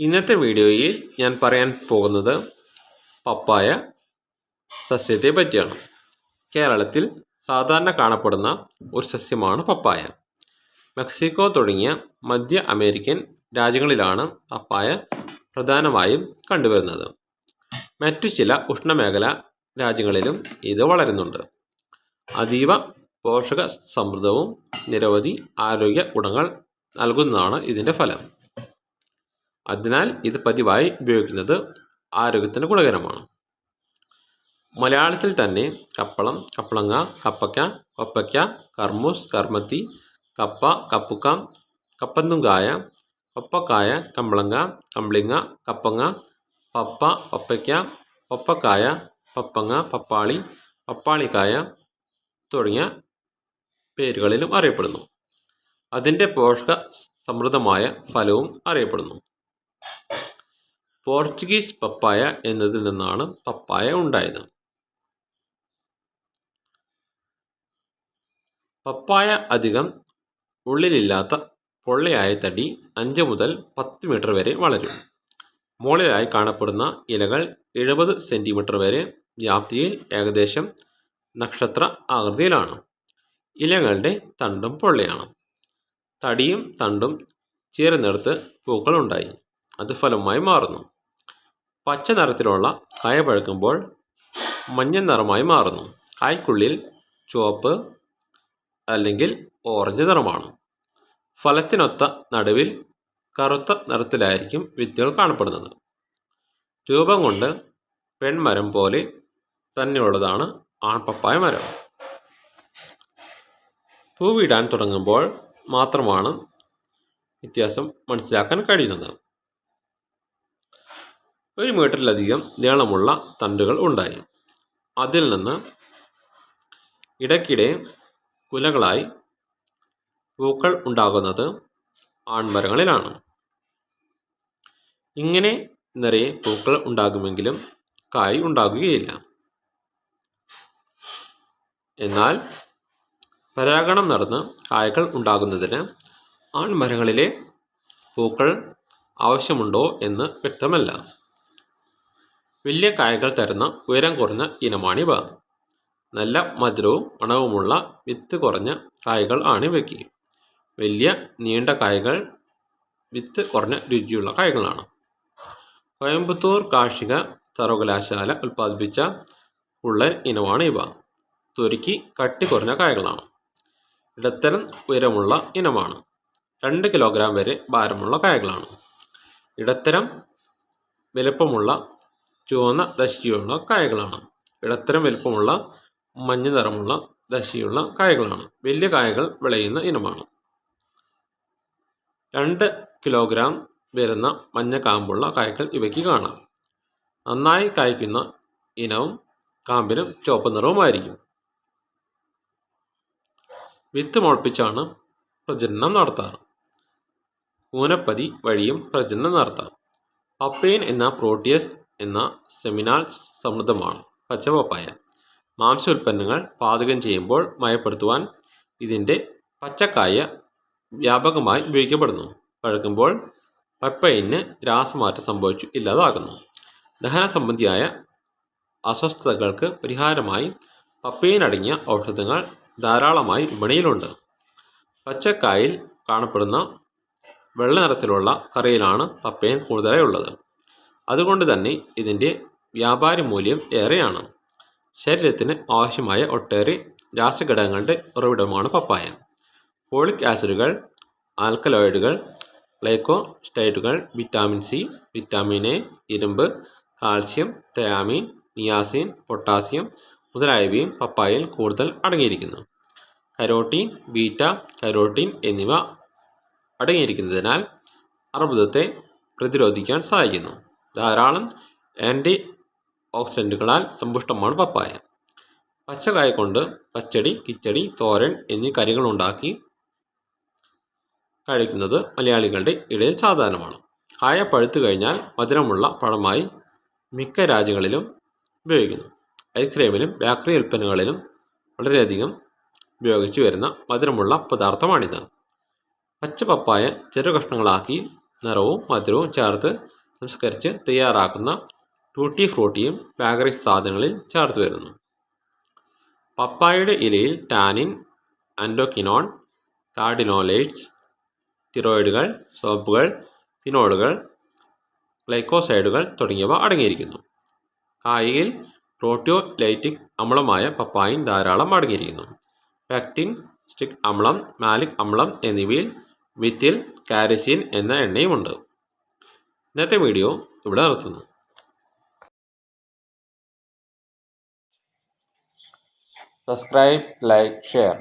ഇന്നത്തെ വീഡിയോയിൽ ഞാൻ പറയാൻ പോകുന്നത് പപ്പായ സസ്യത്തെ പറ്റിയാണ്. കേരളത്തിൽ സാധാരണ കാണപ്പെടുന്ന ഒരു സസ്യമാണ് പപ്പായ. മെക്സിക്കോ തുടങ്ങിയ മധ്യ അമേരിക്കൻ രാജ്യങ്ങളിലാണ് പപ്പായ പ്രധാനമായും കണ്ടുവരുന്നത്. മറ്റു ചില ഉഷ്ണമേഖല രാജ്യങ്ങളിലും ഇത് വളരുന്നുണ്ട്. അതീവ പോഷക സമൃദ്ധവും നിരവധി ആരോഗ്യ ഗുണങ്ങൾ നൽകുന്നതാണ് ഇതിന്റെ ഫലം. അതിനാൽ ഇത് പതിവായി ഉപയോഗിക്കുന്നത് ആരോഗ്യത്തിന് ഗുണകരമാണ്. മലയാളത്തിൽ തന്നെ കപ്പളം കപ്പളങ്ങ കപ്പയ്ക്ക കൊപ്പയ്ക്ക കർമ്മൂസ് കർമ്മത്തി കപ്പ കപ്പുക്ക കപ്പന്നുങ്കായ കൊപ്പക്കായ കമ്പളങ്ങ കമ്പിളിങ്ങ കപ്പങ്ങ പപ്പ പപ്പയ്ക്ക പപ്പക്കായ പപ്പങ്ങ പപ്പാളി പപ്പാളിക്കായ തുടങ്ങിയ പേരുകളിലും അറിയപ്പെടുന്നു. അതിന്റെ പോഷക സമൃദ്ധമായ ഫലവും അറിയപ്പെടുന്നു. പോർച്ചുഗീസ് പപ്പായ എന്നതിൽ നിന്നാണ് പപ്പായ ഉണ്ടായത്. പപ്പായ അധികം ഉള്ളിലില്ലാത്ത പൊള്ളയായ തടി അഞ്ച് മുതൽ പത്ത് മീറ്റർ വരെ വളരും. മുകളിലായി കാണപ്പെടുന്ന ഇലകൾ എഴുപത് സെന്റിമീറ്റർ വരെ വ്യാപ്തിയിൽ ഏകദേശം നക്ഷത്ര ആകൃതിയിലാണ്. ഇലകളുടെ തണ്ടും പൊള്ളയാണ്. തടിയും തണ്ടും ചേർന്നെടുത്ത് പൂക്കളുണ്ടായി. അത് ഫലമായി മാറുന്നു. പച്ച നിറത്തിലുള്ള കായ പഴുക്കുമ്പോൾ മഞ്ഞ നിറമായി മാറുന്നു. കായ്ക്കുള്ളിൽ ചുവപ്പ് അല്ലെങ്കിൽ ഓറഞ്ച് നിറമാണ്. ഫലത്തിനൊത്ത നടുവിൽ കറുത്ത നിറത്തിലായിരിക്കും വിത്തുകൾ കാണപ്പെടുന്നത്. രൂപം കൊണ്ട് പെൺമരം പോലെ തന്നെയുള്ളതാണ് ആൺപപ്പായ മരം. പൂവിടാൻ തുടങ്ങുമ്പോൾ മാത്രമാണ് വ്യത്യാസം മനസ്സിലാക്കാൻ കഴിയുന്നത്. ഒരു മീറ്ററിലധികം നീളമുള്ള തണ്ടുകൾ ഉണ്ടായി. അതിൽ നിന്ന് ഇടയ്ക്കിടെ കുലകളായി പൂക്കൾ ഉണ്ടാകുന്നത് ആൺമരങ്ങളിലാണ്. ഇങ്ങനെ നിറയെ പൂക്കൾ ഉണ്ടാകുമെങ്കിലും കായ് ഉണ്ടാകുകയില്ല. എന്നാൽ പരാഗണം നടന്ന് കായകൾ ഉണ്ടാകുന്നതിന് ആൺമരങ്ങളിലെ പൂക്കൾ ആവശ്യമുണ്ടോ എന്ന് വ്യക്തമല്ല. വലിയ കായകൾ തരുന്ന ഉയരം കുറഞ്ഞ ഇനമാണിവ. നല്ല മധുരവും മണവുമുള്ള വിത്ത് കുറഞ്ഞ കായകൾ ആണ് ഇവയ്ക്ക്. വലിയ നീണ്ട കായകൾ വിത്ത് കുറഞ്ഞ രുചിയുള്ള കായകളാണ്. കോയമ്പത്തൂർ കാർഷിക സർവകലാശാല ഉൽപ്പാദിപ്പിച്ച ഉള്ളൻ ഇനമാണ് ഇവ. തൊരുക്കി കട്ടി കുറഞ്ഞ കായകളാണ്. ഇടത്തരം ഉയരമുള്ള ഇനമാണ്. രണ്ട് കിലോഗ്രാം വരെ ഭാരമുള്ള കായകളാണ്. ഇടത്തരം വലുപ്പമുള്ള ചുവന്ന ദശിയുള്ള കായകളാണ്. ഇടത്തരം വലുപ്പമുള്ള മഞ്ഞ നിറമുള്ള ദശയുള്ള കായകളാണ്. വലിയ കായകൾ വിളയുന്ന ഇനമാണ്. രണ്ട് കിലോഗ്രാം വരുന്ന മഞ്ഞ കാമ്പുള്ള കായ്കൾ ഇവയ്ക്ക് കാണാം. നന്നായി കായ്ക്കുന്ന ഇനവും കാമ്പിനും ചുവപ്പ് നിറവുമായിരിക്കും. വിത്ത് മുളപ്പിച്ചാണ് പ്രജനനം നടത്താറ്. കൂനപ്പതി വഴിയും പ്രജനനം നടത്താം. പപ്പൈൻ എന്ന പ്രോട്ടിയസ് എന്ന സെമിനാൽ സമൃദ്ധമാണ് പച്ചപപ്പായ മാംസ ഉൽപ്പന്നങ്ങൾ പാചകം ചെയ്യുമ്പോൾ മയപ്പെടുത്തുവാൻ ഇതിന്റെ പച്ചക്കായ വ്യാപകമായി ഉപയോഗിക്കപ്പെടുന്നു. പഴുക്കുമ്പോൾ പപ്പയിന് രാസമാറ്റം സംഭവിച്ചു ഇല്ലാതാകുന്നു. ദഹന സംബന്ധിയായ അസ്വസ്ഥതകൾക്ക് പരിഹാരമായി പപ്പയിനടങ്ങിയ ഔഷധങ്ങൾ ധാരാളമായി വിപണിയിലുണ്ട്. പച്ചക്കായിൽ കാണപ്പെടുന്ന വെള്ള നിറത്തിലുള്ള കറിയിലാണ് പപ്പയൻ കൂടുതലായി ഉള്ളത് അതുകൊണ്ട് തന്നെ ഇതിന്റെ വ്യാപാര മൂല്യം ഏറെയാണ്. ശരീരത്തിന് ആവശ്യമായ ഒട്ടേറെ രാസഘടകങ്ങളുടെ ഉറവിടമാണ് പപ്പായ ഫോളിക് ആസിഡുകൾ ആൽക്കലോയിഡുകൾ ഗ്ലൈക്കോസ്റ്റൈഡുകൾ വിറ്റാമിൻ സി വിറ്റാമിൻ എ ഇരുമ്പ് കാൽസ്യം തയാമിൻ നിയാസിൻ പൊട്ടാസ്യം മുതലായവയും പപ്പായയിൽ കൂടുതൽ അടങ്ങിയിരിക്കുന്നു. കരോട്ടീൻ ബീറ്റ കരോട്ടീൻ എന്നിവ അടങ്ങിയിരിക്കുന്നതിനാൽ അർബുദത്തെ പ്രതിരോധിക്കാൻ സഹായിക്കുന്നു. ധാരാളം ആന്റി ഓക്സിഡന്റുകളാൽ സമ്പുഷ്ടമാണ് പപ്പായ. പച്ചക്കായ കൊണ്ട് പച്ചടി കിച്ചടി തോരൻ എന്നീ കറികൾ ഉണ്ടാക്കി കഴിക്കുന്നത് മലയാളികളുടെ ഇടയിൽ സാധാരണമാണ്. കായ പഴുത്തു കഴിഞ്ഞാൽ മധുരമുള്ള പഴമായി മിക്ക രാജ്യങ്ങളിലും ഉപയോഗിക്കുന്നു. ഐസ്ക്രീമിലും ബേക്കറി ഉൽപ്പന്നങ്ങളിലും വളരെയധികം ഉപയോഗിച്ചു വരുന്ന മധുരമുള്ള പദാർത്ഥമാണിത്. പച്ച പപ്പായ ചെറു കഷ്ണങ്ങളാക്കി നിറവും മധുരവും ചേർത്ത് സംസ്കരിച്ച് തയ്യാറാക്കുന്ന ടൂട്ടി ഫ്രൂട്ടിയും ബേക്കറി സാധനങ്ങളിൽ ചേർത്ത് വരുന്നു. പപ്പായയുടെ ഇലയിൽ ടാനിൻ ആൻഡോക്കിനോൺ കാർഡിനോലേറ്റ്സ് സ്റ്റിറോയിഡുകൾ സോപ്പുകൾ ഫിനോളുകൾ ഗ്ലൈക്കോസൈഡുകൾ തുടങ്ങിയവ അടങ്ങിയിരിക്കുന്നു. കായയിൽ പ്രോട്ടിയോലൈറ്റിക് അമ്ലമായ പപ്പായൻ ധാരാളം അടങ്ങിയിരിക്കുന്നു. പെക്റ്റിൻ സ്റ്റിക് അമ്ലം മാലിക് അമ്ലം എന്നിവയിൽ വിത്തിൽ കാരസിൻ എന്ന എണ്ണയുമുണ്ട്. ഇന്നത്തെ വീഡിയോ ഇവിടെ നിർത്തുന്നു. Subscribe like share